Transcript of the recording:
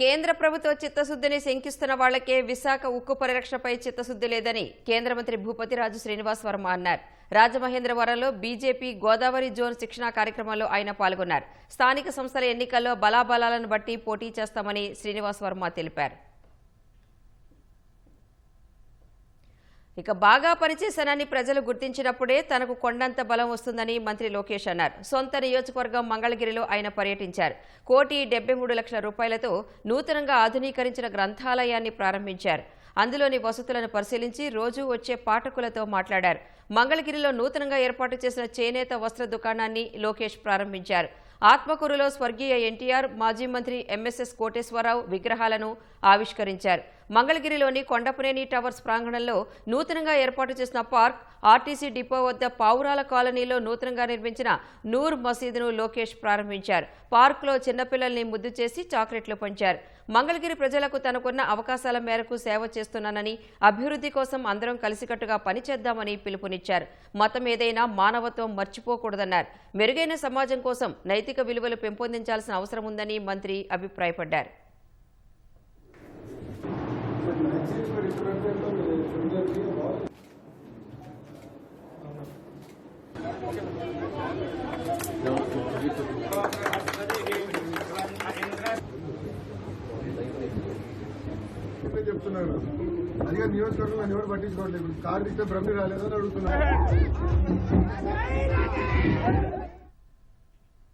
కేంద్ర ప్రభుత్వ చిత్తశుద్ధిని శంకిస్తున్న వాళ్ళకే విశాఖ ఉక్కు పరిరక్షణపై చిత్తశుద్ధి లేదని కేంద్ర మంత్రి భూపతిరాజు శ్రీనివాస్ వర్మ అన్నారు. రాజమహేంద్రవరంలో బీజేపీ గోదావరి జోన్ శిక్షణా కార్యక్రమంలో ఆయన పాల్గొన్నారు. స్థానిక సంస్థల ఎన్నికల్లో బలాబలాలను బట్టి పోటీ చేస్తామని శ్రీనివాస్ వర్మ తెలిపారు. ఇక బాగా పనిచేశానని ప్రజలు గుర్తించినప్పుడే తనకు కొండంత బలం వస్తుందని మంత్రి లోకేష్ అన్నారు. సొంత నియోజకవర్గం మంగళగిరిలో ఆయన పర్యటించారు. కోటి డెబ్బై మూడు లక్షల రూపాయలతో నూతనంగా ఆధునీకరించిన గ్రంథాలయాన్ని ప్రారంభించారు. అందులోని వసతులను పరిశీలించి రోజూ వచ్చే పాఠకులతో మాట్లాడారు. మంగళగిరిలో నూతనంగా ఏర్పాటు చేసిన చేనేత వస్త్ర దుకాణాన్ని లోకేష్ ప్రారంభించారు. ఆత్మకూరులో స్వర్గీయ ఎన్టీఆర్ మాజీ మంత్రి ఎంఎస్ఎస్ కోటేశ్వరరావు విగ్రహాలను ఆవిష్కరించారు. మంగళగిరిలోని కొండపునేని టవర్స్ ప్రాంగణంలో నూతనంగా ఏర్పాటు చేసిన పార్క్ ఆర్టీసీ డిపో వద్ద పావురాల కాలనీలో నూతనంగా నిర్మించిన నూర్ మసీదును లోకేష్ ప్రారంభించారు. పార్క్లో చిన్నపిల్లల్ని ముద్దు చేసి చాక్లెట్లు పంచారు. మంగళగిరి ప్రజలకు తనకున్న అవకాశాల మేరకు సేవ చేస్తున్నానని అభివృద్ధి కోసం అందరం కలిసికట్టుగా పనిచేద్దామని పిలుపునిచ్చారు. మతం ఏదైనా మానవత్వం మర్చిపోకూడదన్నారు. మెరుగైన సమాజం కోసం నైతిక విలువలు పెంపొందించాల్సిన అవసరం ఉందని మంత్రి అభిప్రాయపడ్డారు. చెప్తున్నాను అదిగా నియోజకవర్గంలో ఎవరు పట్టించుకోవట్లేదు. కారు ఇస్తే బ్రహ్మి రాలేదని అడుగుతున్నాను